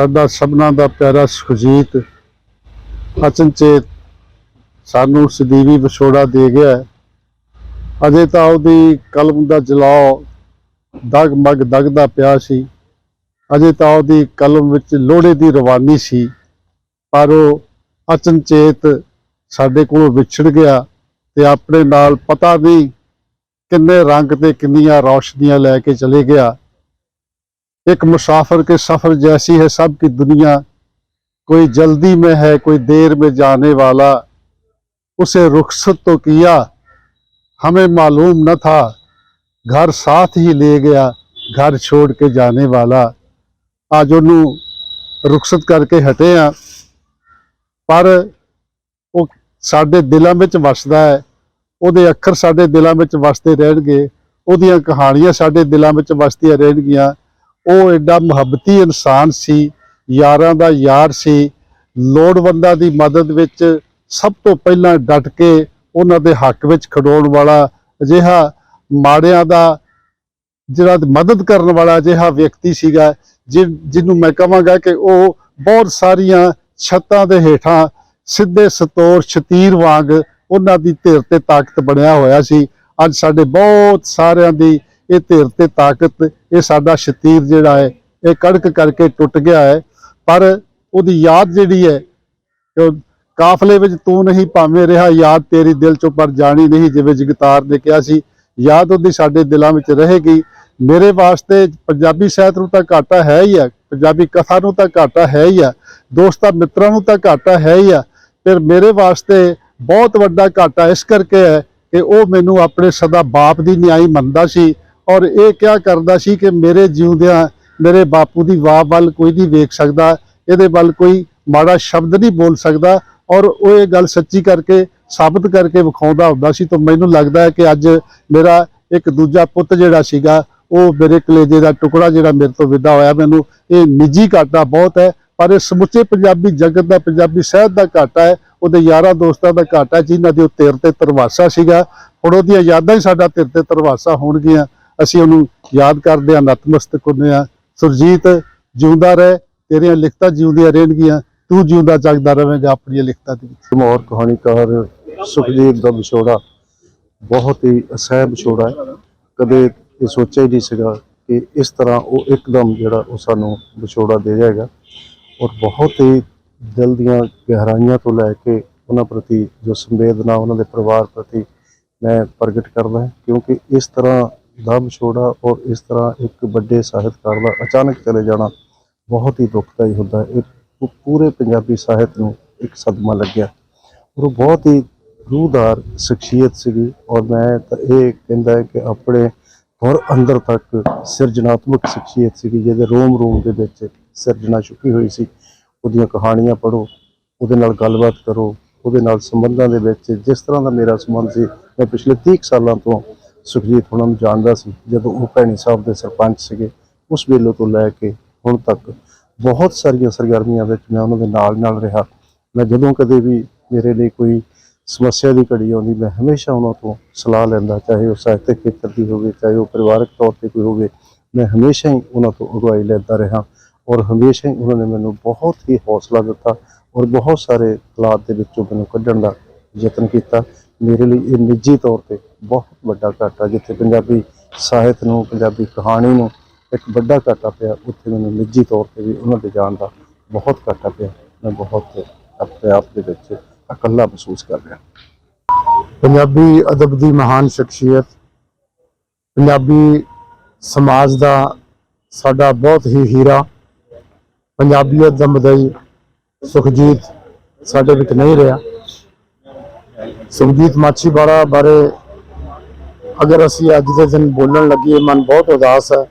ਸਾਡਾ ਸਭਨਾ ਦਾ ਪਿਆਰਾ ਸੁਖਜੀਤ ਅਚਨਚੇਤ ਸਾਨੂੰ ਸਦੀਵੀ ਵਿਛੋੜਾ ਦੇ ਗਿਆ ਅਜੇ ਤਾਂ ਉਹਦੀ ਕਲਮ ਦਾ ਜਲਾਉ ਦਗ ਮਗ ਦਗਦਾ ਪਿਆ ਸੀ। ਅਜੇ ਤਾਂ ਉਹਦੀ ਕਲਮ ਵਿੱਚ ਲੋਹੜੇ ਦੀ ਰਵਾਨੀ ਸੀ। ਪਰ ਉਹ ਅਚਨਚੇਤ ਸਾਡੇ ਕੋਲੋਂ ਵਿਛੜ ਗਿਆ ਤੇ ਆਪਣੇ ਨਾਲ ਪਤਾ ਨਹੀਂ ਕਿੰਨੇ ਰੰਗ ਤੇ ਕਿੰਨੀਆਂ ਰੌਸ਼ਨੀਆਂ ਲੈ ਕੇ ਚਲੇ ਗਿਆ। एक मुसाफिर के सफर जैसी है सबकी दुनिया कोई जल्दी में है कोई देर में जाने वाला उसे रुखसत तो किया हमें मालूम न था घर साथ ही ले गया घर छोड़ के जाने वाला आज ਉਹਨੂੰ ਰੁਖਸਤ ਕਰਕੇ ਹਟੇ ਆ ਪਰ ਉਹ ਸਾਡੇ ਦਿਲਾਂ ਵਿੱਚ ਵਸਦਾ ਹੈ ਉਹਦੇ ਅੱਖਰ ਸਾਡੇ ਦਿਲਾਂ ਵਿੱਚ ਵਸਦੇ ਰਹਿਣਗੇ ਉਹਦੀਆਂ ਕਹਾਣੀਆਂ ਸਾਡੇ ਦਿਲਾਂ ਵਿੱਚ ਵਸਦੀਆਂ ਰਹਿਣਗੀਆਂ ਉਹ ਐਡਾ ਮੁਹੱਬਤੀ ਇਨਸਾਨ ਸੀ, ਯਾਰਾਂ ਦਾ ਯਾਰ ਸੀ। ਲੋੜਵੰਦਾਂ ਦੀ ਮਦਦ ਵਿੱਚ ਸਭ ਤੋਂ ਪਹਿਲਾਂ ਡਟ ਕੇ ਉਹਨਾਂ ਦੇ ਹੱਕ ਵਿੱਚ ਖੜੋਣ ਵਾਲਾ ਅਜਿਹਾ ਮਾੜਿਆਂ ਦਾ, ਜਿਹੜਾ ਮਦਦ ਕਰਨ ਵਾਲਾ ਅਜਿਹਾ ਵਿਅਕਤੀ ਸੀਗਾ, ਜਿ- ਜਿਹਨੂੰ ਮੈਂ ਕਹਾਂਗਾ ਕਿ ਉਹ ਬਹੁਤ ਸਾਰੀਆਂ ਛੱਤਾਂ ਦੇ ਹੇਠਾਂ ਸਿੱਧੇ ਸਤੋਰ ਸ਼ਤੀਰ ਵਾਂਗ ਉਹਨਾਂ ਦੀ ਧਿਰ ਤੇ ਤਾਕਤ ਬਣਿਆ ਹੋਇਆ ਸੀ। ਅੱਜ ਸਾਡੇ ਬਹੁਤ ਸਾਰਿਆਂ ਦੀ ਇਹ ਧਿਰ ਤੇ ਤਾਕਤ, ਇਹ ਸਾਡਾ ਸ਼ਤੀਰ ਜਿਹੜਾ ਹੈ, ਇਹ ਕੜਕ ਕਰਕੇ ਟੁੱਟ ਗਿਆ ਹੈ। ਪਰ ਉਹਦੀ ਯਾਦ ਜਿਹੜੀ ਹੈ ਕਿ ਕਾਫਲੇ ਵਿੱਚ ਤੂੰ ਨਹੀਂ ਭਾਵੇਂ ਰਿਹਾ, ਯਾਦ ਤੇਰੀ ਦਿਲ ਚੋਂ ਪਰ ਜਾਣੀ ਨਹੀਂ, ਜਿਵੇਂ ਜਗਤਾਰ ਨੇ ਕਿਹਾ ਸੀ। ਯਾਦ ਉਹਦੀ ਸਾਡੇ ਦਿਲਾਂ ਵਿੱਚ ਰਹੇਗੀ। ਮੇਰੇ ਵਾਸਤੇ ਪੰਜਾਬੀ ਸਾਹਿਤ ਨੂੰ ਤਾਂ ਘਾਟਾ ਹੈ ਹੀ ਆ, ਪੰਜਾਬੀ ਕਥਾ ਨੂੰ ਤਾਂ ਘਾਟਾ ਹੈ ਹੀ ਆ, ਦੋਸਤਾਂ ਮਿੱਤਰਾਂ ਨੂੰ ਤਾਂ ਘਾਟਾ ਹੈ ਹੀ ਆ। ਫਿਰ ਮੇਰੇ ਵਾਸਤੇ ਬਹੁਤ ਵੱਡਾ ਘਾਟਾ ਇਸ ਕਰਕੇ ਹੈ ਕਿ ਉਹ ਮੈਨੂੰ ਆਪਣੇ ਸਦਾ ਬਾਪ ਦੀ ਨਿਆਈ ਮੰਨਦਾ ਸੀ। ਔਰ ਇਹ ਕਿਹਾ ਕਰਦਾ ਸੀ ਕਿ ਮੇਰੇ ਜਿਉਂਦਿਆਂ ਮੇਰੇ ਬਾਪੂ ਦੀ ਵਾਹ ਵੱਲ ਕੋਈ ਨਹੀਂ ਵੇਖ ਸਕਦਾ ਇਹਦੇ ਵੱਲ ਕੋਈ ਮਾੜਾ ਸ਼ਬਦ ਨਹੀਂ ਬੋਲ ਸਕਦਾ ਔਰ ਉਹ ਇਹ ਗੱਲ ਸੱਚੀ ਕਰਕੇ ਸਾਬਤ ਕਰਕੇ ਵਿਖਾਉਂਦਾ ਹੁੰਦਾ ਸੀ ਤਾਂ ਮੈਨੂੰ ਲੱਗਦਾ ਹੈ ਕਿ ਅੱਜ ਮੇਰਾ ਇੱਕ ਦੂਜਾ ਪੁੱਤ ਜਿਹੜਾ ਸੀਗਾ ਉਹ ਮੇਰੇ ਕਲੇਜੇ ਦਾ ਟੁਕੜਾ ਜਿਹੜਾ ਮੇਰੇ ਤੋਂ ਵਿਦਾ ਹੋਇਆ ਮੈਨੂੰ ਇਹ ਨਿੱਜੀ ਘਾਟਾ ਬਹੁਤ ਹੈ ਪਰ ਇਹ ਸਮੁੱਚੇ ਪੰਜਾਬੀ ਜਗਤ ਦਾ ਪੰਜਾਬੀ ਸਾਹਿਤ ਦਾ ਘਾਟਾ ਹੈ ਉਹਦੇ ਯਾਰਾਂ ਦੋਸਤਾਂ ਦਾ ਘਾਟਾ ਹੈ, ਜਿਨ੍ਹਾਂ ਦੇ ਉਹ ਤੇਰ ਤੇ ਤਰਵਾਸਾ ਸੀਗਾ। ਹੁਣ ਉਹਦੀਆਂ ਯਾਦਾਂ ਹੀ ਸਾਡਾ ਤੇਰ ਤੇ ਤਰਵਾਸਾ ਹੋਣਗੀਆਂ। ਅਸੀਂ ਉਹਨੂੰ ਯਾਦ ਕਰਦੇ ਹਾਂ, ਨਤਮਸਤਕ ਹੁੰਦੇ ਹਾਂ। ਸੁਰਜੀਤ ਜਿਉਂਦਾ ਰਹਿ, ਤੇਰੀਆਂ ਲਿਖਤਾਂ ਜਿਉਂਦੀਆਂ ਰਹਿਣਗੀਆਂ। ਤੂੰ ਜਿਉਂਦਾ ਜਗਦਾ ਰਵੇਂਗਾ ਆਪਣੀਆਂ ਲਿਖਤਾਂ ਦੇ ਵਿੱਚ। ਮੋਰ ਕਹਾਣੀਕਾਰ ਸੁਖਜੀਤ ਦਾ ਵਿਛੋੜਾ ਬਹੁਤ ਹੀ ਅਸਹਿ ਵਿਛੋੜਾ ਹੈ। ਕਦੇ ਇਹ ਸੋਚਿਆ ਹੀ ਨਹੀਂ ਸੀਗਾ ਕਿ ਇਸ ਤਰ੍ਹਾਂ ਉਹ ਇੱਕਦਮ ਜਿਹੜਾ ਉਹ ਸਾਨੂੰ ਵਿਛੋੜਾ ਦੇ ਜਾਏਗਾ ਔਰ ਬਹੁਤ ਹੀ ਦਿਲ ਦੀਆਂ ਗਹਿਰਾਈਆਂ ਤੋਂ ਲੈ ਕੇ ਉਹਨਾਂ ਪ੍ਰਤੀ ਜੋ ਸੰਵੇਦਨਾ, ਉਹਨਾਂ ਦੇ ਪਰਿਵਾਰ ਪ੍ਰਤੀ ਮੈਂ ਪ੍ਰਗਟ ਕਰਦਾ ਕਿਉਂਕਿ ਇਸ ਤਰ੍ਹਾਂ ਦਮ ਛੋੜਾ ਔਰ ਇਸ ਤਰ੍ਹਾਂ ਇੱਕ ਵੱਡੇ ਸਾਹਿਤਕਾਰ ਦਾ ਅਚਾਨਕ ਚਲੇ ਜਾਣਾ ਬਹੁਤ ਹੀ ਦੁਖਦਾਈ ਹੁੰਦਾ ਇਹ ਪੂਰੇ ਪੰਜਾਬੀ ਸਾਹਿਤ ਨੂੰ ਇੱਕ ਸਦਮਾ ਲੱਗਿਆ। ਔਰ ਉਹ ਬਹੁਤ ਹੀ ਰੂਹਦਾਰ ਸ਼ਖਸੀਅਤ ਸੀਗੀ ਔਰ ਮੈਂ ਤਾਂ ਇਹ ਕਹਿੰਦਾ ਹੈ ਕਿ ਆਪਣੇ ਔਰ ਅੰਦਰ ਤੱਕ ਸਿਰਜਣਾਤਮਕ ਸ਼ਖਸੀਅਤ ਸੀਗੀ, ਜਿਹਦੇ ਰੋਮ ਰੋਮ ਦੇ ਵਿੱਚ ਸਿਰਜਣਾ ਛੁਪੀ ਹੋਈ ਸੀ। ਉਹਦੀਆਂ ਕਹਾਣੀਆਂ ਪੜ੍ਹੋ, ਉਹਦੇ ਨਾਲ ਗੱਲਬਾਤ ਕਰੋ, ਉਹਦੇ ਨਾਲ ਸੰਬੰਧਾਂ ਦੇ ਵਿੱਚ ਜਿਸ ਤਰ੍ਹਾਂ ਦਾ ਮੇਰਾ ਸੰਬੰਧ ਸੀ, ਮੈਂ ਪਿਛਲੇ 30 ਕੁ ਸਾਲਾਂ ਤੋਂ ਸੁਖਜੀਤ ਹੁਣਾਂ ਨੂੰ ਜਾਣਦਾ ਸੀ, ਜਦੋਂ ਉਹ ਭੈਣੀ ਸਾਹਿਬ ਦੇ ਸਰਪੰਚ ਸੀਗੇ, ਉਸ ਵੇਲੇ ਤੋਂ ਲੈ ਕੇ ਹੁਣ ਤੱਕ ਬਹੁਤ ਸਾਰੀਆਂ ਸਰਗਰਮੀਆਂ ਵਿੱਚ ਮੈਂ ਉਹਨਾਂ ਦੇ ਨਾਲ ਨਾਲ ਰਿਹਾ। ਮੈਂ ਜਦੋਂ ਕਦੇ ਵੀ ਮੇਰੇ ਲਈ ਕੋਈ ਸਮੱਸਿਆ ਦੀ ਘੜੀ ਆਉਂਦੀ, ਮੈਂ ਹਮੇਸ਼ਾ ਉਹਨਾਂ ਤੋਂ ਸਲਾਹ ਲੈਂਦਾ, ਚਾਹੇ ਉਹ ਸਾਹਿਤਕ ਖੇਤਰ ਦੀ ਹੋਵੇ, ਚਾਹੇ ਉਹ ਪਰਿਵਾਰਕ ਤੌਰ ਤੇ ਕੋਈ ਹੋਵੇ, ਮੈਂ ਹਮੇਸ਼ਾ ਹੀ ਉਹਨਾਂ ਤੋਂ ਅਗਵਾਈ ਲੈਂਦਾ ਰਿਹਾ ਔਰ ਹਮੇਸ਼ਾ ਹੀ ਉਹਨਾਂ ਨੇ ਮੈਨੂੰ ਬਹੁਤ ਹੀ ਹੌਸਲਾ ਦਿੱਤਾ ਔਰ ਬਹੁਤ ਸਾਰੇ ਹਾਲਾਤ ਦੇ ਵਿੱਚੋਂ ਮੈਨੂੰ ਕੱਢਣ ਦਾ ਯਤਨ ਕੀਤਾ। ਮੇਰੇ ਲਈ ਇਹ ਨਿੱਜੀ ਤੌਰ ਤੇ ਬਹੁਤ ਵੱਡਾ ਘਾਟਾ ਜਿੱਥੇ ਪੰਜਾਬੀ ਸਾਹਿਤ ਨੂੰ, ਪੰਜਾਬੀ ਕਹਾਣੀ ਨੂੰ ਇੱਕ ਵੱਡਾ ਘਾਟਾ ਪਿਆ, ਉੱਥੇ ਮੈਨੂੰ ਨਿੱਜੀ ਤੌਰ ਤੇ ਵੀ ਉਹਨਾਂ ਦੇ ਜਾਣ ਦਾ ਬਹੁਤ ਘਾਟਾ ਪਿਆ। ਮੈਂ ਬਹੁਤ ਆਪਣੇ ਆਪ ਦੇ ਵਿੱਚ ਇਕੱਲਾ ਮਹਿਸੂਸ ਕਰ ਰਿਹਾ। ਪੰਜਾਬੀ ਅਦਬ ਦੀ ਮਹਾਨ ਸ਼ਖਸੀਅਤ, ਪੰਜਾਬੀ ਸਮਾਜ ਦਾ ਸਾਡਾ ਬਹੁਤ ਹੀ ਹੀਰਾ, ਪੰਜਾਬੀਅਤ ਦਾ ਮਦਈ ਸੁਖਜੀਤ ਸਾਡੇ ਵਿੱਚ ਨਹੀਂ ਰਿਹਾ। ਸੁਖਜੀਤ ਮਾਛੀਵਾੜਾ ਬਾਰੇ ਅਗਰ ਅਸੀਂ ਅੱਜ ਦੇ ਦਿਨ ਬੋਲਣ ਲੱਗੀਏ ਮਨ ਬਹੁਤ ਉਦਾਸ ਹੈ,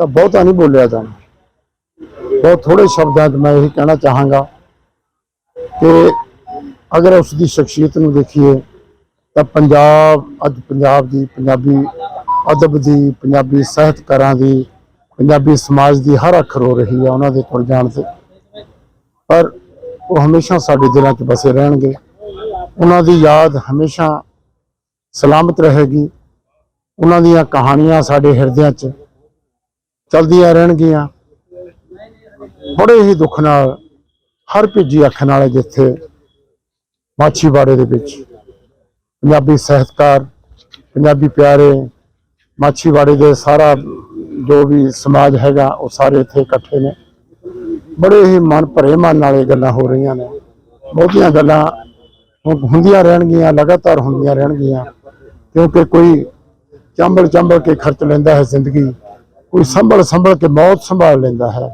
ਤਾਂ ਬਹੁਤਾ ਨਹੀਂ ਬੋਲਿਆ ਜਾਣਾ। ਬਹੁਤ ਥੋੜੇ ਸ਼ਬਦਾਂ 'ਚ ਮੈਂ ਇਹ ਕਹਿਣਾ ਚਾਹਾਂਗਾ ਕਿ ਅਗਰ ਉਸ ਦੀ ਸ਼ਖਸੀਅਤ ਨੂੰ ਦੇਖੀਏ, ਤਾਂ ਪੰਜਾਬ ਅੱਜ ਪੰਜਾਬ ਦੀ ਪੰਜਾਬੀ ਅਦਬ ਦੀ, ਪੰਜਾਬੀ ਸਾਹਿਤਕਾਰਾਂ ਦੀ, ਪੰਜਾਬੀ ਸਮਾਜ ਦੀ ਹਰ ਅੱਖ ਰੋ ਰਹੀ ਹੈ ਉਹਨਾਂ ਦੇ ਤੁਰ ਜਾਣ ਤੇ। ਪਰ ਉਹ ਹਮੇਸ਼ਾ ਸਾਡੇ ਦਿਲਾਂ 'ਚ ਬਸੇ ਰਹਿਣਗੇ। ਉਹਨਾਂ ਦੀ ਯਾਦ ਹਮੇਸ਼ਾ ਸਲਾਮਤ ਰਹੇਗੀ। ਉਹਨਾਂ ਦੀਆਂ ਕਹਾਣੀਆਂ ਸਾਡੇ ਹਿਰਦਿਆਂ 'ਚ ਚਲਦੀਆਂ ਰਹਿਣਗੀਆਂ। ਬੜੇ ਹੀ ਦੁੱਖ ਨਾਲ, ਹਰ ਭਿੱਜੀ ਅੱਖ ਨਾਲ ਜਿੱਥੇ ਮਾਛੀਵਾੜੇ ਦੇ ਵਿੱਚ ਪੰਜਾਬੀ ਸਾਹਿਤਕਾਰ, ਪੰਜਾਬੀ ਪਿਆਰੇ ਮਾਛੀਵਾੜੇ ਦੇ ਸਾਰਾ ਜੋ ਵੀ ਸਮਾਜ ਹੈਗਾ, ਉਹ ਸਾਰੇ ਇੱਥੇ ਇਕੱਠੇ ਨੇ। ਬੜੇ ਹੀ ਮਨ ਭਰੇ ਮਨ ਨਾਲ ਇਹ ਗੱਲਾਂ ਹੋ ਰਹੀਆਂ ਨੇ। ਬਹੁਤੀਆਂ ਗੱਲਾਂ ਹੁੰਦੀਆਂ ਰਹਿਣਗੀਆਂ ਲਗਾਤਾਰ ਹੁੰਦੀਆਂ ਰਹਿਣਗੀਆਂ। ਕਿਉਂਕਿ ਕੋਈ ਚੰਬਲ ਚੰਬਲ ਕੇ ਖਰਚ ਲੈਂਦਾ ਹੈ ਜ਼ਿੰਦਗੀ। ਕੋਈ ਸੰਭਲ ਸੰਭਲ ਕੇ ਮੌਤ ਸੰਭਾਲ ਲੈਂਦਾ ਹੈ।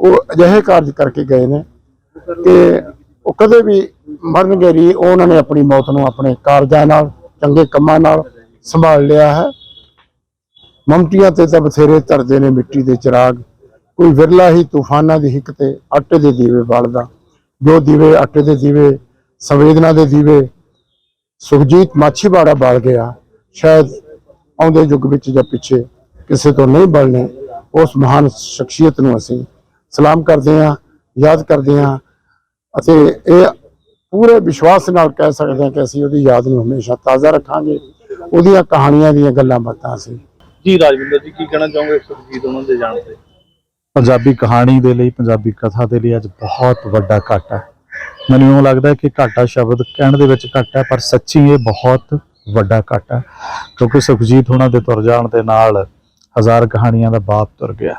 ਉਹ ਅਜਿਹੇ ਕਾਰਜ ਕਰਕੇ ਗਏ ਨੇ ਕਿ ਉਹ ਕਦੇ ਵੀ ਮਰਨਗੇ ਨਹੀਂ ਉਹ ਉਹਨਾਂ ਨੇ ਆਪਣੀ ਮੌਤ ਨੂੰ ਆਪਣੇ ਕਾਰਜਾਂ ਨਾਲ ਚੰਗੇ ਕੰਮਾਂ ਨਾਲ ਸੰਭਾਲ ਲਿਆ ਹੈ। ਮਮਤੀਆਂ ਤੇ ਤਾਂ ਬਥੇਰੇ ਧਰਦੇ ਨੇ ਮਿੱਟੀ ਦੇ ਚਿਰਾਗ। ਕੋਈ ਵਿਰਲਾ ਹੀ ਤੂਫਾਨਾਂ ਦੀ ਹਿੱਕ ਤੇ ਆਟੇ ਦੇ ਦੀਵੇ ਬਾਲਦਾ। ਜੋ ਦੀਵੇ ਆਟੇ ਦੇ ਦੀਵੇ ਸੰਵੇਦਨਾ ਦੇ ਦੀਵੇ। ਸੁਖਜੀਤ ਮਾਛੀਵਾੜਾ ਬਾਲ ਗਿਆ। ਸ਼ਾਇਦ ਆਉਂਦੇ ਯੁੱਗ ਵਿੱਚ ਜਾਂ ਪਿੱਛੇ ਕਿਸੇ ਤੋਂ ਨਹੀਂ ਬਲਣੇ ਉਸ ਮਹਾਨ ਸ਼ਖਸੀਅਤ ਨੂੰ ਅਸੀਂ ਸਲਾਮ ਕਰਦੇ ਹਾਂ ਯਾਦ ਕਰਦੇ ਹਾਂ ਅਤੇ ਇਹ ਪੂਰੇ ਵਿਸ਼ਵਾਸ ਨਾਲ ਕਹਿ ਸਕਦੇ ਹਾਂ ਕਿ ਅਸੀਂ ਉਹਦੀ ਯਾਦ ਨੂੰ ਹਮੇਸ਼ਾ ਤਾਜ਼ਾ ਰੱਖਾਂਗੇ। ਉਹਦੀਆਂ ਕਹਾਣੀਆਂ ਦੀਆਂ ਗੱਲਾਂ ਬਾਤਾਂ ਅਸੀਂ। ਜੀ ਰਾਜਵਿੰਦਰ ਜੀ ਕੀ ਕਹਿਣਾ ਚਾਹੋਗੇ ਸੁਖਜੀਤ ਉਹਨਾਂ ਦੇ ਜਾਣ ਤੇ? ਪੰਜਾਬੀ ਕਹਾਣੀ ਦੇ ਲਈ ਪੰਜਾਬੀ ਕਥਾ ਦੇ ਲਈ ਅੱਜ ਬਹੁਤ ਵੱਡਾ ਘਾਟਾ। ਹੈ ਮੈਨੂੰ ਇਉਂ ਲੱਗਦਾ ਕਿ ਘਾਟਾ ਸ਼ਬਦ ਕਹਿਣ ਦੇ ਵਿੱਚ ਘੱਟ ਹੈ, ਪਰ ਸੱਚੀ ਇਹ ਬਹੁਤ ਵੱਡਾ ਘਾਟਾ ਹੈ, ਕਿਉਂਕਿ ਸੁਖਜੀਤ ਉਹਨਾਂ ਦੇ ਤੁਰ ਜਾਣ ਦੇ ਨਾਲ ਹਜ਼ਾਰ ਕਹਾਣੀਆਂ ਦਾ ਬਾਪ ਤੁਰ ਗਿਆ।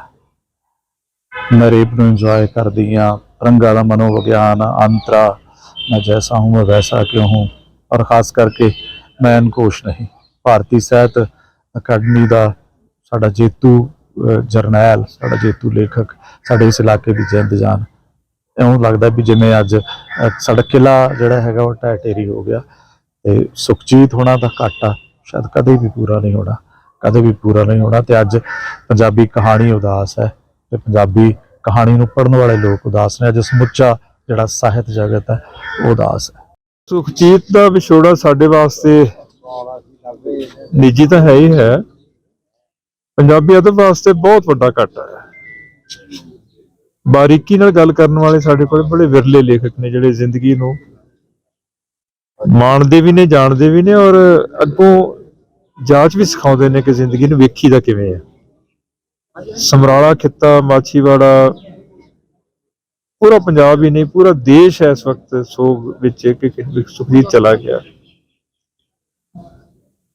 ਮੈਂ ਰੇਪ ਨੂੰ ਇੰਜੋਏ ਕਰਦੀਆਂ ਰੰਗਾਂ ਦਾ ਮਨੋਵਿਗਿਆਨ, ਅੰਤਰਾ, ਮੈਂ ਜੈਸਾ ਹੂੰ, ਮੈਂ ਵੈਸਾ ਕਿਉਂ ਹੂੰ? ਔਰ ਖਾਸ ਕਰਕੇ ਮੈਂ ਅਨਕੋਸ਼ ਨਹੀਂ। ਭਾਰਤੀ ਸਾਹਿਤ ਅਕੈਡਮੀ ਦਾ ਸਾਡਾ ਜੇਤੂ ਜਰਨੈਲ, ਸਾਡਾ ਜੇਤੂ ਲੇਖਕ, ਸਾਡੇ ਇਸ ਇਲਾਕੇ ਦੀ ਜਿੰਦ ਜਾਨ। ਇਉਂ ਲੱਗਦਾ ਵੀ ਜਿਵੇਂ ਅੱਜ ਸਾਡਾ ਕਿਲਾ ਜਿਹੜਾ ਹੈਗਾ ਉਹ ਢਹਿ ਹੋ ਗਿਆ ਤੇ ਸੁਖਜੀਤ ਹੋਣਾ ਦਾ ਘਾਟਾ ਸ਼ਾਇਦ ਕਦੇ ਵੀ ਪੂਰਾ ਨਹੀਂ ਹੋਣਾ, ਕਦੇ ਵੀ ਪੂਰਾ ਨਹੀਂ ਹੋਣਾ ਤੇ ਅੱਜ ਪੰਜਾਬੀ ਕਹਾਣੀ ਉਦਾਸ ਹੈ ਤੇ ਪੰਜਾਬੀ ਕਹਾਣੀ ਨੂੰ ਪੜ੍ਹਨ ਵਾਲੇ ਲੋਕ ਉਦਾਸ ਨੇ, ਅੱਜ ਸਮੁੱਚਾ ਜਿਹੜਾ ਸਾਹਿਤ ਜਗਤ ਹੈ, ਉਹ ਉਦਾਸ ਹੈ। ਸੁਖਜੀਤ ਦਾ ਵਿਛੋੜਾ ਸਾਡੇ ਵਾਸਤੇ ਨਿੱਜੀ ਤਾਂ ਹੈ ਹੀ ਹੈ ਪੰਜਾਬੀ ਅਦਬ ਵਾਸਤੇ ਬਹੁਤ ਵੱਡਾ ਘਾਟਾ ਹੈ। ਬਾਰੀਕੀ ਨਾਲ ਗੱਲ ਕਰਨ ਵਾਲੇ ਸਾਡੇ ਕੋਲ ਬੜੇ ਵਿਰਲੇ ਲੇਖਕ ਨੇ ਜਿਹੜੇ ਜ਼ਿੰਦਗੀ ਨੂੰ ਮਾਣਦੇ ਵੀ ਨੇ, ਜਾਣਦੇ ਵੀ ਨੇ ਔਰ ਅੱਗੋਂ ਜਾਂਚ ਵੀ ਸਿਖਾਉਂਦੇ ਨੇ ਕਿ ਜ਼ਿੰਦਗੀ ਨੂੰ ਵੇਖੀ ਦਾ ਕਿਵੇਂ ਹੈ। ਸਮਰਾਲਾ, ਖਿੱਤਾ, ਮਾਛੀਵਾੜਾ, ਪੂਰਾ ਪੰਜਾਬ ਹੀ ਨਹੀਂ, ਪੂਰਾ ਦੇਸ਼ ਹੈ ਇਸ ਵਕਤ ਸੋਗ ਵਿੱਚ ਕਿ ਸੁਖਜੀਤ ਚਲਾ ਗਿਆ।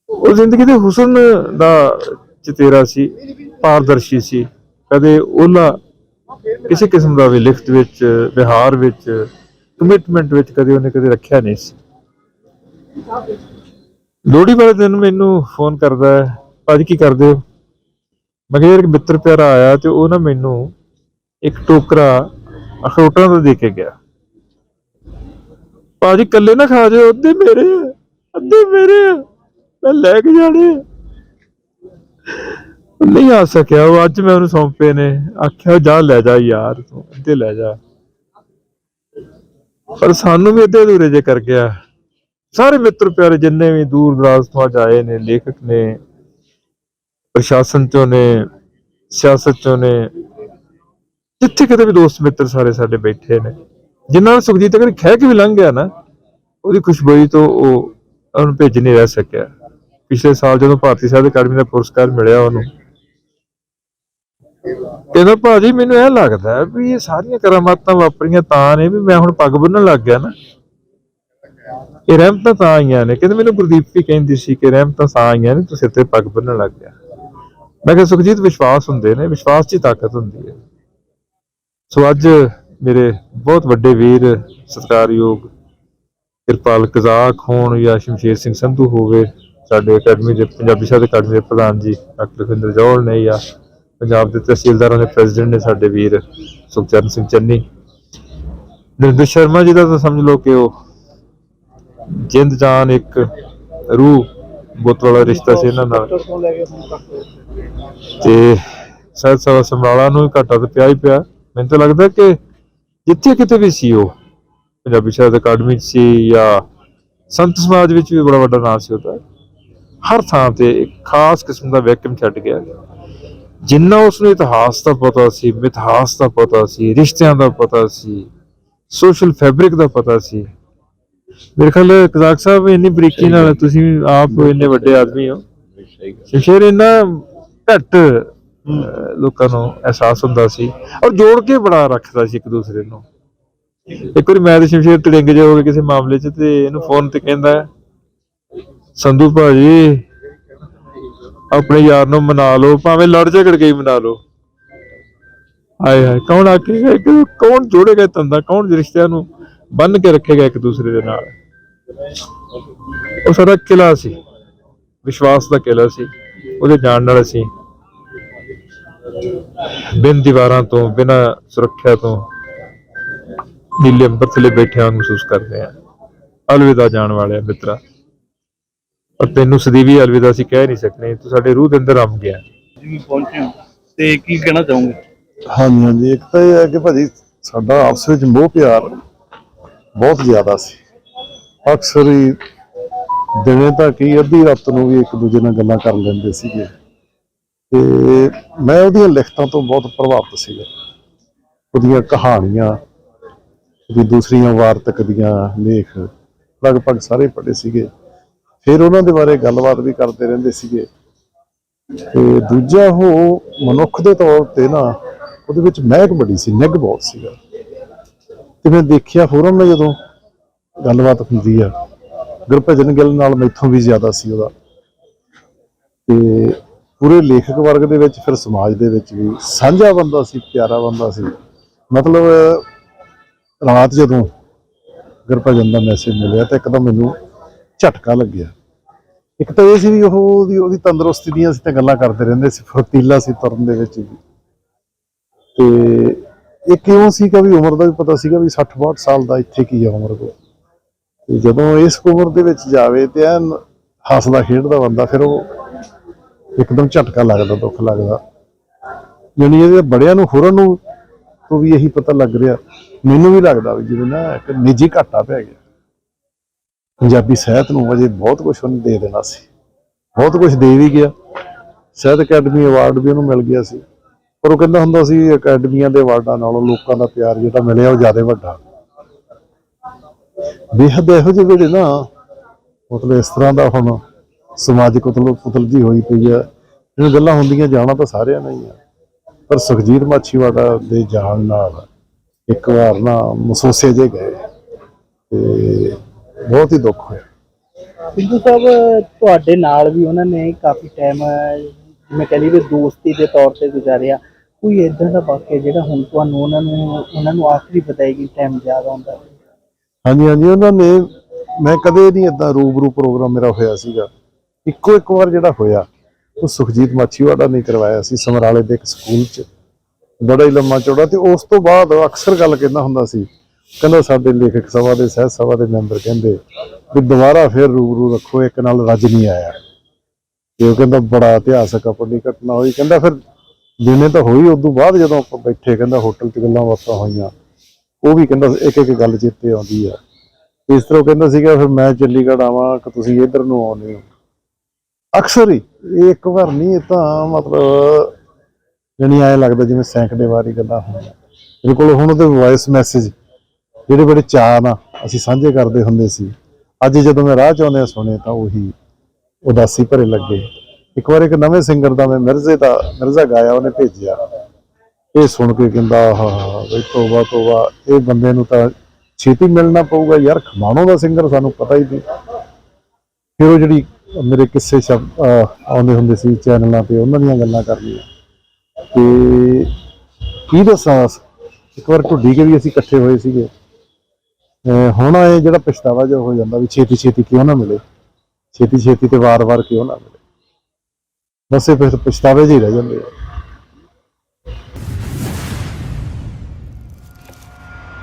ਉਹ ਜ਼ਿੰਦਗੀ ਦੇ ਹੁਸਨ ਦਾ ਚਤੇਰਾ ਸੀ, ਪਾਰਦਰਸ਼ੀ ਸੀ। ਕਦੇ ਉਹਲਾ ਕਿਸੇ ਕਿਸਮ ਦਾ ਵੀ ਲਿਖਤ ਵਿੱਚ ਵਿਹਾਰ ਵਿੱਚ ਕਮਿਟਮੈਂਟ ਵਿੱਚ ਕਦੇ ਉਹਨੇ ਕਦੇ ਰੱਖਿਆ ਨਹੀਂ ਸੀ। ਲੋਹੜੀ ਵਾਲੇ ਦਿਨ ਮੈਨੂੰ ਫੋਨ ਕਰਦਾ ਹੈ ਭਾਜੀ ਕੀ ਕਰਦੇ ਹੋ? ਮੈਂ ਕਿਹਾ ਯਾਰ ਮਿੱਤਰ ਪਿਆਰਾ ਆਇਆ ਤੇ ਉਹ ਨਾ ਮੈਨੂੰ ਇੱਕ ਟੋਕਰਾ ਅਖਰੋਟਾਂ ਦਾ ਦੇ ਕੇ ਗਿਆ। ਭਾਜੀ ਇਕੱਲੇ ਨਾ ਖਾ ਜਾਓ ਅੱਧੇ ਮੇਰੇ ਆ, ਅੱਧੇ ਮੇਰੇ ਆ, ਮੈਂ ਲੈ ਕੇ ਜਾਣੇ। ਨਹੀਂ ਆ ਸਕਿਆ, ਉਹ ਅੱਜ ਮੈਂ ਉਹਨੂੰ ਸੌਂਪੇ ਨੇ। ਆਖਿਆ ਜਾ, ਲੈ ਜਾ ਯਾਰ, ਤੂੰ ਅੱਧੇ ਲੈ ਜਾ। ਪਰ ਸਾਨੂੰ ਵੀ ਅੱਧੇ ਅਧੂਰੇ ਜੇ ਕਰ ਗਿਆ। ਸਾਰੇ ਮਿੱਤਰ ਪਿਆਰੇ ਜਿੰਨੇ ਵੀ ਦੂਰ ਦਰਾਜ਼ ਤੋਂ ਆਏ ਨੇ, ਲੇਖਕ ਨੇ, ਪ੍ਰਸ਼ਾਸਨ ਚੋਂ ਨੇ, ਸਿਆਸਤ ਚੋਂ ਨੇ, ਜਿੱਥੇ ਕਿਤੇ ਵੀ ਦੋਸਤ ਮਿੱਤਰ ਸਾਰੇ ਸਾਡੇ ਬੈਠੇ ਨੇ। ਜਿਨ੍ਹਾਂ ਨੂੰ ਸੁਖਜੀਤ ਅਗਰ ਖਹਿ ਕੇ ਵੀ ਲੰਘ ਗਿਆ ਨਾ, ਉਹਦੀ ਖੁਸ਼ਬੂਈ ਤੋਂ ਉਹ ਉਹਨੂੰ ਭੇਜ ਨਹੀਂ ਰਹਿ ਸਕਿਆ। ਪਿਛਲੇ ਸਾਲ ਜਦੋਂ ਭਾਰਤੀ ਸਾਹਿਤ ਅਕਾਦਮੀ ਦਾ ਪੁਰਸਕਾਰ ਮਿਲਿਆ ਉਹਨੂੰ ਕਹਿੰਦਾ ਭਾਜੀ, ਮੈਨੂੰ ਇਹ ਲੱਗਦਾ ਵੀ ਇਹ ਸਾਰੀਆਂ ਕਰਾਮਾਤਾਂ ਵਾਪਰੀਆਂ ਤਾਂ ਨੇ ਵੀ ਮੈਂ ਹੁਣ ਪੱਗ ਬੰਨਣ ਲੱਗ ਗਿਆ ਨਾ। ਇਹ ਰਹਿਮਤਾਂ ਤਾਂ ਆਈਆਂ ਨੇ। ਕਹਿੰਦੇ ਮੈਨੂੰ ਗੁਰਦੀਪ ਵੀ ਕਹਿੰਦੀ ਸੀ ਕਿ ਰਹਿਮਤਾਂ ਤਾਂ ਆਈਆਂ ਨੇ ਤੂੰ ਤੇ ਪੱਗ ਬੰਨਣ ਲੱਗ ਗਿਆ। ਮੈਂ ਕਿਹਾ, ਸੁਖਜੀਤ, ਵਿਸ਼ਵਾਸ ਹੁੰਦੇ ਨੇ, ਵਿਸ਼ਵਾਸ 'ਚ ਤਾਕਤ ਹੁੰਦੀ ਹੈ। ਸੋ ਅੱਜ ਮੇਰੇ ਬਹੁਤ ਵੱਡੇ ਵੀਰ, ਸਤਿਕਾਰਯੋਗ ਕਿਰਪਾਲ ਕਜ਼ਾਕ ਹੋਣ ਜਾਂ ਸ਼ਮਸ਼ੇਰ ਸਿੰਘ ਸੰਧੂ ਹੋਵੇ, ਸਾਡੇ ਅਕੈਡਮੀ ਦੇ, ਪੰਜਾਬੀ ਸਾਹਿਤ ਅਕੈਡਮੀ ਦੇ ਪ੍ਰਧਾਨ ਜੀ, ਡਾਕਟਰ ਲਖਵਿੰਦਰ ਜੌਲ ਨੇ ਜਾਂ ਪੰਜਾਬ ਦੇ ਤਹਿਸੀਲਦਾਰਾਂ ਦੇ ਪ੍ਰੈਜ਼ੀਡੈਂਟ ਨੇ ਸਾਡੇ ਵੀਰ ਸੁਖਚਰਨ ਸਿੰਘ ਚੰਨੀ। ਨਰਿੰਦਰ ਸ਼ਰਮਾ ਜੀ ਦਾ ਤਾਂ ਸਮਝ ਲਓ ਕਿ ਉਹ ਜਿੰਦ ਜਾਨ ਇੱਕ ਰੂਹ ਬੁੱਤ ਵਾਲਾ ਰਿਸ਼ਤਾ ਸੀ ਇਹਨਾਂ ਨਾਲ। ਤੇ ਸਹਿਤ ਸਭਾ ਸਮਰਾਲਾ ਨੂੰ ਵੀ ਘਾਟਾ ਤਾਂ ਪਿਆ ਹੀ ਪਿਆ। ਮੈਨੂੰ ਤਾਂ ਲੱਗਦਾ ਕਿ ਜਿੱਥੇ ਕਿਤੇ ਵੀ ਸੀ ਉਹ, ਪੰਜਾਬੀ ਸਾਹਿਤ ਅਕਾਦਮੀ 'ਚ ਸੀ ਜਾਂ ਸੰਤ ਸਮਾਜ ਵਿੱਚ ਵੀ ਬੜਾ ਵੱਡਾ ਨਾਮ ਸੀ ਉਹਦਾ। ਹਰ ਥਾਂ ਤੇ ਇੱਕ ਖਾਸ ਕਿਸਮ ਦਾ ਵੈਕਿਊਮ ਛੱਡ ਗਿਆ। ਜਿੰਨਾ ਉਸ ਨੂੰ ਇਤਿਹਾਸ ਦਾ ਪਤਾ ਸੀ ਮਿਥਿਹਾਸ ਦਾ ਪਤਾ ਸੀ ਰਿਸ਼ਤਿਆਂ ਦਾ ਪਤਾ ਸੀ ਸੋਸ਼ਲ ਫੈਬਰਿਕ ਦਾ ਪਤਾ ਸੀ। ਮੇਰੇ ਖਿਆਲ ਕਜ਼ਾਕ ਸਾਹਿਬ ਇੰਨੀ ਬਰੀਕੀ ਨਾਲ ਤੁਸੀਂ ਆਪ ਇੰਨੇ ਵੱਡੇ ਆਦਮੀ ਹੋ। ਸ਼ਮਸ਼ੇਰ ਇੰਨਾ ਘੱਟ ਲੋਕਾਂ ਨੂੰ ਅਹਿਸਾਸ ਹੁੰਦਾ ਸੀ ਔਰ ਜੋੜ ਕੇ ਬੜਾ ਰੱਖਦਾ ਸੀ ਇੱਕ ਦੂਸਰੇ ਨੂੰ। ਇੱਕ ਵਾਰੀ ਮੈਂ ਤੇ ਸ਼ਮਸ਼ੇਰ ਤੜਿੰਗ ਜੇ ਹੋ ਗਏ ਕਿਸੇ ਮਾਮਲੇ 'ਚ ਤੇ ਇਹਨੂੰ ਫੋਨ ਤੇ ਕਹਿੰਦਾ ਸੰਧੂ ਭਾਜੀ ਆਪਣੇ ਯਾਰ ਨੂੰ ਮਨਾ ਲਓ, ਭਾਵੇਂ ਲੜ ਝਗੜ ਕੇ ਹੀ ਮਨਾ ਲਓ। ਹਾਏ ਹਾਏ, ਕੌਣ ਆਖੇਗਾ ਕਿ ਕੌਣ ਜੋੜੇਗਾ ਤੰਦਾ ਕੌਣ ਰਿਸ਼ਤਿਆਂ ਨੂੰ ਬੰਨ ਕੇ ਰੱਖੇਗਾ ਇੱਕ ਦੂਸਰੇ ਦੇ ਨਾਲ? ਉਹ ਸਾਡਾ ਕਿਲਾ ਸੀ, ਵਿਸ਼ਵਾਸ ਦਾ ਕਿਲਾ ਸੀ, ਉਹਦੇ ਜਾਣ ਨਾਲ ਅਸੀਂ ਬਿਨ ਦੀਵਾਰਾਂ ਤੋਂ, ਬਿਨਾ ਸੁਰੱਖਿਆ ਤੋਂ ਨੀਲੇ ਅੰਬਰ ਥੱਲੇ ਬੈਠਿਆਂ ਨੂੰ ਮਹਿਸੂਸ ਕਰਦੇ ਆ ਅਲਵਿਦਾ ਜਾਣ ਵਾਲਿਆ ਮਿੱਤਰਾ। ਪਰ ਤੈਨੂੰ ਸਦੀਵੀ ਅਲਵਿਦਾ ਅਸੀਂ ਕਹਿ ਨਹੀਂ ਸਕਦੇ ਤੂੰ ਸਾਡੇ ਰੂਹ ਦੇ ਅੰਦਰ ਰਮ ਗਿਆ। ਜੀ ਪਹੁੰਚੇ ਹੋ। ਤੇ ਕੀ ਕਹਿਣਾ ਚਾਹੋਗੇ? ਹਾਂਜੀ ਹਾਂਜੀ। ਇੱਕ ਤਾਂ ਇਹ ਹੈ ਕਿ ਭਾਜੀ ਸਾਡਾ ਆਪਸ ਵਿੱਚ ਮੋਹ ਪਿਆਰ ਬਹੁਤ ਜ਼ਿਆਦਾ ਸੀ। ਅਕਸਰ ਹੀ ਦਿਨੇ ਤਾਂ ਕੀ ਅੱਧੀ ਰਾਤ ਨੂੰ ਵੀ ਇੱਕ ਦੂਜੇ ਨਾਲ ਗੱਲਾਂ ਕਰ ਲੈਂਦੇ ਸੀਗੇ। ਤੇ ਮੈਂ ਉਹਦੀਆਂ ਲਿਖਤਾਂ ਤੋਂ ਬਹੁਤ ਪ੍ਰਭਾਵਿਤ ਸੀਗਾ। ਉਹਦੀਆਂ ਕਹਾਣੀਆਂ ਉਹਦੀ ਦੂਸਰੀਆਂ ਵਾਰਤਕ ਦੀਆਂ ਲੇਖ ਲਗਭਗ ਸਾਰੇ ਪੜ੍ਹੇ ਸੀਗੇ। ਫਿਰ ਉਹਨਾਂ ਦੇ ਬਾਰੇ ਗੱਲਬਾਤ ਵੀ ਕਰਦੇ ਰਹਿੰਦੇ ਸੀਗੇ। ਤੇ ਦੂਜਾ ਉਹ ਮਨੁੱਖ ਦੇ ਤੌਰ ਤੇ ਨਾ, ਉਹਦੇ ਵਿੱਚ ਮਹਿਕ ਬੜੀ ਸੀ, ਨਿੱਘ ਬਹੁਤ ਸੀਗਾ। ਤੇ ਮੈਂ ਦੇਖਿਆ ਫੋਰਮ ਨੇ ਜਦੋਂ ਗੱਲਬਾਤ ਹੁੰਦੀ ਆ, ਗੁਰਭਜਨ ਗਿੱਲ ਨਾਲ ਮੈਥੋਂ ਵੀ ਜ਼ਿਆਦਾ ਸੀ ਉਹਦਾ। ਤੇ ਪੂਰੇ ਲੇਖਕ ਵਰਗ ਦੇ ਵਿੱਚ, ਫਿਰ ਸਮਾਜ ਦੇ ਵਿੱਚ ਵੀ ਸਾਂਝਾ ਬੰਦਾ ਸੀ, ਪਿਆਰਾ ਬੰਦਾ ਸੀ। ਮਤਲਬ ਰਾਤ ਜਦੋਂ ਗੁਰਭਜਨ ਦਾ ਮੈਸੇਜ ਮਿਲਿਆ ਤਾਂ ਇੱਕਦਮ ਮੈਨੂੰ ਝਟਕਾ ਲੱਗਿਆ। ਇੱਕ ਤਾਂ ਇਹ ਸੀ ਵੀ ਉਹ ਉਹਦੀ ਉਹਦੀ ਤੰਦਰੁਸਤੀ ਦੀਆਂ ਅਸੀਂ ਤਾਂ ਗੱਲਾਂ ਕਰਦੇ ਰਹਿੰਦੇ ਸੀ, ਫੁਰਤੀਲਾ ਸੀ ਤੁਰਨ ਦੇ ਵਿੱਚ ਵੀ। ਤੇ ਇਹ ਕਿਉਂ ਸੀ ਕਿ ਵੀ ਉਮਰ ਦਾ ਵੀ ਪਤਾ ਸੀਗਾ ਵੀ 60 62 ਸਾਲ ਦਾ ਇੱਥੇ ਕੀ ਆ ਉਮਰ ਕੋ ਤੇ ਜਦੋਂ ਇਸ ਉਮਰ ਦੇ ਵਿੱਚ ਜਾਵੇ ਤੇ ਐਨ ਹੱਸਦਾ, ਖੇਡਦਾ ਬੰਦਾ, ਫਿਰ ਉਹ ਇੱਕਦਮ ਝਟਕਾ ਲੱਗਦਾ, ਦੁੱਖ ਲੱਗਦਾ। ਯਾਨੀ ਇਹਦੇ ਬੜਿਆਂ ਨੂੰ, ਹੋਰਾਂ ਨੂੰ ਤੋਂ ਵੀ ਇਹੀ ਪਤਾ ਲੱਗ ਰਿਹਾ। ਮੈਨੂੰ ਵੀ ਲੱਗਦਾ ਵੀ ਜਿਵੇਂ ਨਾ ਇੱਕ ਨਿੱਜੀ ਘਾਟਾ ਪੈ ਗਿਆ। ਪੰਜਾਬੀ ਸਾਹਿਤ ਨੂੰ ਅਜੇ ਬਹੁਤ ਕੁਝ ਉਹਨੇ ਦੇ ਦੇਣਾ ਸੀ। ਬਹੁਤ ਕੁਝ ਦੇ ਵੀ ਗਿਆ। ਸਾਹਿਤ ਅਕੈਡਮੀ ਅਵਾਰਡ ਵੀ ਉਹਨੂੰ ਮਿਲ ਗਿਆ ਸੀ। ਪਰ ਉਹ ਕਹਿੰਦਾ ਹੁੰਦਾ ਸੀ, ਅਕੈਡਮੀਆਂ ਦੇ ਅਵਾਰਡਾਂ ਨਾਲੋਂ ਲੋਕਾਂ ਦਾ ਪਿਆਰ ਜਿਹੜਾ ਮਿਲਿਆ ਉਹ ਜ਼ਿਆਦਾ ਵੱਡਾ। ਬੇਹੱਦ ਇਹੋ ਜਿਹੇ ਜਿਹੜੇ ਨਾ, ਮਤਲਬ ਇਸ ਤਰ੍ਹਾਂ ਦਾ ਹੁਣ ਸਮਾਜਿਕ ਉਤਲ ਪੁਤਲ ਜੀ ਹੋਈ ਪਈ ਆ ਇਹ ਗੱਲਾਂ ਹੁੰਦੀਆਂ, ਜਾਣਾ ਤਾਂ ਸਾਰਿਆਂ ਨਾਲ ਹੀ ਆ। ਪਰ ਸੁਖਜੀਤ ਮਾਛੀਵਾੜਾ ਦੇ ਜਾਣ ਨਾਲ ਇੱਕ ਵਾਰ ਨਾ ਮਸੋਸੇ ਜੇ ਗਏ। ਤੇ ਬਹੁਤ ਹੀ ਦੁੱਖ ਹੋਇਆ। ਸਿੰਧੂ ਸਾਹਿਬ ਤੁਹਾਡੇ ਨਾਲ ਵੀ ਉਹਨਾਂ ਨੇ ਕਾਫੀ ਟਾਈਮ ਜਿਵੇਂ ਕਹ ਲਈਏ ਦੋਸਤੀ ਦੇ ਤੌਰ ਤੇ ਗੁਜ਼ਾਰਿਆ। ਕੋਈ ਇਦਾਂ ਦਾ ਵਾਕਿਆ ਜਿਹੜਾ ਹੁਣ ਤੁਹਾਨੂੰ ਉਹਨਾਂ ਨੂੰ ਉਹਨਾਂ ਨੂੰ ਆਖਰੀ ਬਤਾਏਗੀ ਟਾਈਮ ਯਾਦ ਆਉਂਦਾ ਹਾਂਜੀ ਹਾਂਜੀ ਉਹਨਾਂ ਨੇ ਮੈਂ ਕਦੇ ਨਹੀਂ ਇਦਾਂ ਰੂਬਰੂ ਪ੍ਰੋਗਰਾਮ ਮੇਰਾ ਹੋਇਆ ਸੀਗਾ। ਇੱਕੋ ਇੱਕ ਵਾਰ ਜਿਹੜਾ ਹੋਇਆ ਉਹ ਸੁਖਜੀਤ ਮਾਛੀਵਾੜਾ ਨੇ ਕਰਵਾਇਆ ਸੀ ਸਮਰਾਲੇ ਦੇ ਇੱਕ ਸਕੂਲ 'ਚ। ਬੜਾ ਹੀ ਲੰਮਾ ਚੌੜਾ ਤੇ ਉਸ ਤੋਂ ਬਾਅਦ ਅਕਸਰ ਗੱਲ ਕਹਿੰਦਾ ਹੁੰਦਾ ਸੀ ਕਹਿੰਦਾ ਸਾਡੇ ਲੇਖਕ ਸਭਾ ਦੇ ਸਹਿਤ ਸਭਾ ਦੇ ਮੈਂਬਰ ਕਹਿੰਦੇ ਵੀ ਦੁਬਾਰਾ ਫਿਰ ਰੂਬਰੂ ਰੱਖੋ, ਇੱਕ ਨਾਲ ਰੱਜ ਨਹੀਂ ਆਇਆ। ਤੇ ਉਹ ਕਹਿੰਦਾ ਬੜਾ ਇਤਿਹਾਸਕ ਆਪਣੀ ਘਟਨਾ ਹੋਈ। ਕਹਿੰਦਾ ਫਿਰ ਦਿਨੇ ਤਾਂ ਹੋਈ, ਉਦੋਂ ਬਾਅਦ ਜਦੋਂ ਆਪਾਂ ਬੈਠੇ, ਕਹਿੰਦਾ ਹੋਟਲ 'ਚ ਗੱਲਾਂ ਬਾਤਾਂ ਹੋਈਆਂ। ਉਹ ਵੀ ਕਹਿੰਦਾ ਇੱਕ ਇੱਕ ਗੱਲ ਚੇਤੇ ਆਉਂਦੀ ਆ। ਇਸ ਤਰ੍ਹਾਂ ਕਹਿੰਦਾ ਸੀਗਾ, ਫਿਰ ਮੈਂ ਚੰਡੀਗੜ੍ਹ ਆਵਾਂ, ਕਿ ਤੁਸੀਂ ਇੱਧਰ ਨੂੰ ਆਉਂਦੇ ਹੋ। ਅਕਸਰ ਹੀ, ਇਹ ਇੱਕ ਵਾਰ ਨਹੀਂ, ਇਹ ਤਾਂ ਮਤਲਬ ਜਣੀ ਐ ਲੱਗਦਾ ਜਿਵੇਂ ਸੈਂਕੜੇ ਵਾਰੀ ਗੱਲਾਂ ਹੋਈਆਂ। ਮੇਰੇ ਕੋਲ ਹੁਣ ਉਹਦੇ ਵੌਇਸ ਮੈਸੇਜ ਜਿਹੜੇ ਬੜੇ ਚਾਅ ਨਾਲ ਅਸੀਂ ਸਾਂਝੇ ਕਰਦੇ ਹੁੰਦੇ ਸੀ, ਅੱਜ ਜਦੋਂ ਮੈਂ ਰਾਹ ਚ ਆਉਂਦੇ ਸੁਣੇ ਤਾਂ ਉਹੀ ਉਦਾਸੀ ਭਰੇ ਲੱਗੇ। ਇੱਕ ਵਾਰ ਇੱਕ ਨਵੇਂ ਸਿੰਗਰ ਦਾ ਮੈਂ ਮਿਰਜ਼ੇ ਦਾ, ਮਿਰਜ਼ਾ ਗਾਇਆ, ਉਹਨੇ ਭੇਜਿਆ। ਇਹ ਸੁਣ ਕੇ ਕਹਿੰਦਾ, ਆਹਾ, ਬਈ ਤੋਬਾ ਤੋਬਾ, ਇਹ ਬੰਦੇ ਨੂੰ ਤਾਂ ਛੇਤੀ ਮਿਲਣਾ ਪਊਗਾ ਯਾਰ, ਖਮਾਣੋ ਦਾ ਸਿੰਗਰ ਸਾਨੂੰ ਪਤਾ ਹੀ ਨਹੀਂ। ਫਿਰ ਉਹ ਜਿਹੜੀ ਮੇਰੇ ਕਿੱਸੇ ਸ਼ਬਦ ਆਉਂਦੇ ਹੁੰਦੇ ਸੀ ਚੈਨਲਾਂ ਤੇ, ਉਹਨਾਂ ਦੀਆਂ ਗੱਲਾਂ ਕਰਨੀਆਂ। ਤੇ ਕੀ ਦੱਸਾਂ, ਇੱਕ ਵਾਰ ਢੁੱਡੀ ਕੇ ਵੀ ਅਸੀਂ ਇਕੱਠੇ ਹੋਏ ਸੀਗੇ। ਹੁਣ ਇਹ ਜਿਹੜਾ ਪਛਤਾਵਾ ਜਿਹਾ ਹੋ ਜਾਂਦਾ ਵੀ ਛੇਤੀ ਛੇਤੀ ਕਿਉਂ ਨਾ ਮਿਲੇ? ਛੇਤੀ ਛੇਤੀ ਤੇ ਵਾਰ-ਵਾਰ ਕਿਉਂ ਨਾ ਮਿਲੇ? ਬਸ ਇਹ ਫਿਰ ਪਛਤਾਵੇ ਜੀ ਰਹਿ ਜਾਂਦੇ ਆ।